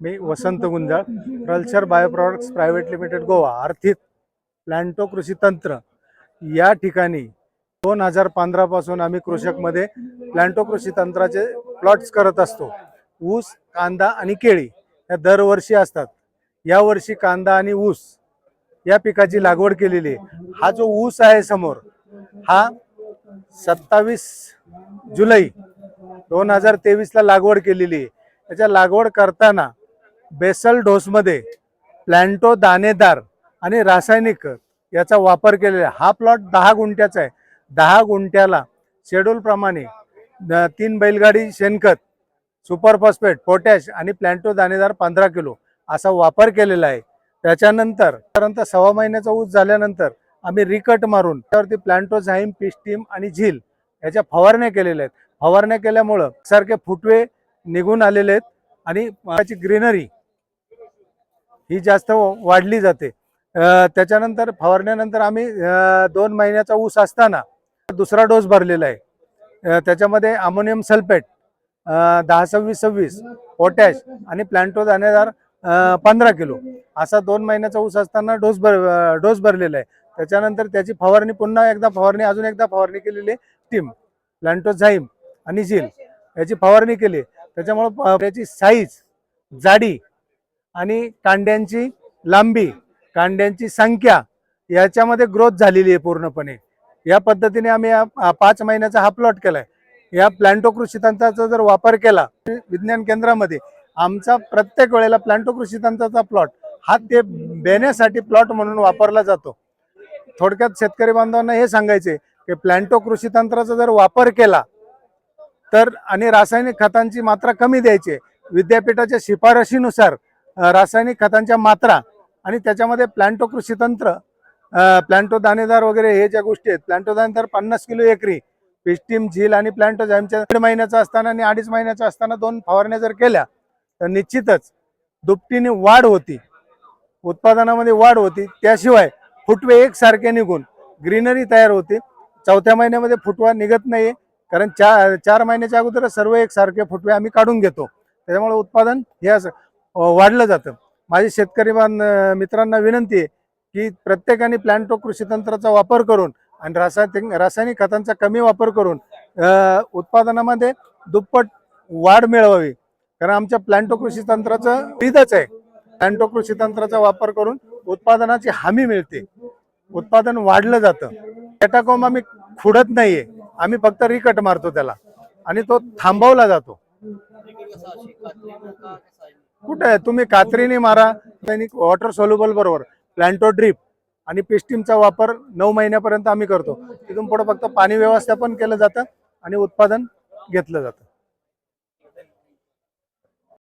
मी Vasant Gunjal culture bioproducts private limited Goa आर्थिक प्लॅन्टो कृषी तंत्र. या ठिकाणी दोन हजार पंधरापासून आम्ही कृषकमध्ये प्लॅन्टो कृषी तंत्राचे प्लॉट्स करत असतो. ऊस कांदा आणि केळी या दरवर्षी असतात. यावर्षी कांदा आणि ऊस या पिकाची लागवड केलेली आहे. हा जो ऊस आहे समोर हा सत्तावीस जुलै दोन हजार तेवीसला लागवड केलेली आहे. त्याच्या लागवड करताना बेसल डोसमध्ये प्लॅन्टो दाणेदार आणि रासायनिक खत याचा वापर केलेला आहे. हा प्लॉट दहा गुंठ्याचा आहे. दहा गुंठ्याला शेड्यूलप्रमाणे तीन बैलगाडी शेणखत सुपर फॉस्फेट पोटॅश आणि प्लॅन्टो दाणेदार पंधरा किलो असा वापर केलेला आहे. त्याच्यानंतर पर्यंत सव्वा महिन्याचा ऊस झाल्यानंतर आम्ही रिकट मारून त्यावरती प्लॅन्टो झाईम पिस्टीम आणि झील याच्या फवारण्या केलेल्या आहेत. फवारण्या केल्यामुळं सारखे फुटवे निघून आलेले आहेत आणि त्याची ग्रीनरी ही जास्त वाढली जाते. त्याच्यानंतर फवारण्यानंतर आम्ही दोन महिन्याचा ऊस असताना दुसरा डोस भरलेला आहे. त्याच्यामध्ये अमोनियम सल्फेट दहा सव्वीस सव्वीस पोटॅश आणि प्लॅन्टो दाणेदार पंधरा किलो असा दोन महिन्याचा ऊस असताना डोस भर डोस भरलेला आहे. त्याच्यानंतर त्याची फवारणी पुन्हा एकदा फवारणी अजून एकदा फवारणी केलेली आहे टीम प्लॅन्टो झाईम आणि झील. याची फवारणी केली त्याच्यामुळं त्याची साईज जाडी आणि कांड्यांची लांबी कांड्यांची संख्या याच्यामध्ये ग्रोथ झालेली आहे पूर्णपणे या पद्धतीने आम्ही पाच महिन्याचा हा प्लॉट केलाय या प्लॅन्टो कृषी तंत्राचा जर वापर केला विज्ञान केंद्रामध्ये आमचा प्रत्येक वेळेला प्लॅन्टो कृषी तंत्राचा प्लॉट हा ते बेण्यासाठी प्लॉट म्हणून वापरला जातो थोडक्यात शेतकरी बांधवांना हे सांगायचे की प्लॅन्टो कृषी तंत्राचा जर वापर केला तर आणि रासायनिक खतांची मात्रा कमी द्यायची आहे. विद्यापीठाच्या शिफारशीनुसार रासायनिक खतांच्या मात्रा आणि त्याच्यामध्ये प्लॅन्टो कृषी तंत्र प्लॅन्टो दाणेदार वगैरे हे ज्या गोष्टी आहेत प्लॅन्टो दाणेदार पन्नास किलो एकरी पिस्टीम झील आणि प्लॅन्टो जामच्या दीड महिन्याचा असताना आणि अडीच महिन्याचा असताना दोन फवारण्या जर केल्या तर निश्चितच दुपटीने वाढ होती. उत्पादनामध्ये वाढ होती. त्याशिवाय फुटवे एकसारखे निघून ग्रीनरी तयार होते. चौथ्या महिन्यामध्ये फुटवा निघत नाही कारण चार चार महिन्याच्या अगोदर सर्व एकसारखे फुटवे आम्ही काढून घेतो. त्याच्यामुळे उत्पादन हे असं वाढलं जातं. माझी शेतकरी मित्रांना विनंती आहे की प्रत्येकाने प्लॅन्टो कृषी तंत्राचा वापर करून आणि रासायनिक रासायनिक खतांचा कमी वापर करून उत्पादनामध्ये दुप्पट वाढ मिळवावी. कारण आमच्या प्लॅन्टो कृषी तंत्राचं विधच आहे. प्लॅन्टो कृषी तंत्राचा वापर करून उत्पादनाची हमी मिळते. उत्पादन वाढलं जातं. कॅटाकॉम आम्ही खुडत नाहीये. आम्ही फक्त रिकट मारतो त्याला. आणि तो थांबवला जातो. कुठे आहे? तुम्ही कात्रीने मारा वॉटर सोल्युबल बरोबर. प्लॅन्टो ड्रीप आणि पिस्टीमचा वापर नऊ महिन्यापर्यंत आम्ही करतो. तिथून पुढे फक्त पाणी व्यवस्थापन केलं जातं आणि उत्पादन घेतलं जातं.